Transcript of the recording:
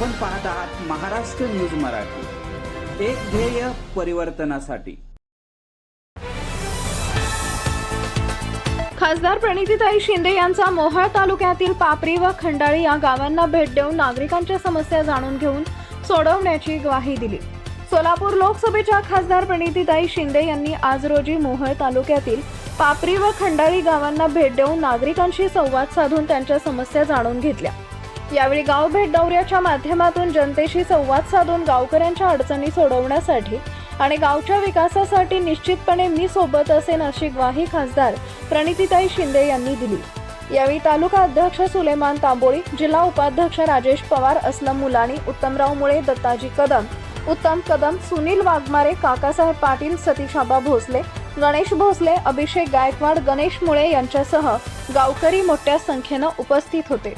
Maharashtra news Marathi. एक ध्येय परिवर्तनासाठी. खासदार प्रणितीताई शिंदे यांचा मोहाळ तालुक्यातील पापरी व खंडाळी या गावांना भेट देऊन नागरिकांच्या समस्या जाणून घेऊन सोडवण्याची ग्वाही दिली. सोलापूर लोकसभेच्या खासदार प्रणितीताई शिंदे यांनी आज रोजी मोहळ तालुक्यातील पापरी व खंडाळी गावांना भेट देऊन नागरिकांशी संवाद साधून त्यांच्या समस्या जाणून घेतल्या. यावेळी गाव भेट दौऱ्याच्या माध्यमातून जनतेशी संवाद साधून गावकऱ्यांच्या अडचणी सोडवण्यासाठी आणि गावच्या विकासासाठी निश्चितपणे मी सोबत असेन अशी ग्वाही खासदार प्रणितीताई शिंदे यांनी दिली. यावेळी तालुका अध्यक्ष सुलेमान तांबोळी जिल्हा उपाध्यक्ष राजेश पवार असलम मुलानी उत्तमराव मुळे दत्ताजी कदम उत्तम कदम सुनील वाघमारे काकासाहेब पाटील सतीशाबा भोसले गणेश भोसले अभिषेक गायकवाड गणेश मुळे यांच्यासह गावकरी मोठ्या संख्येनं उपस्थित होते.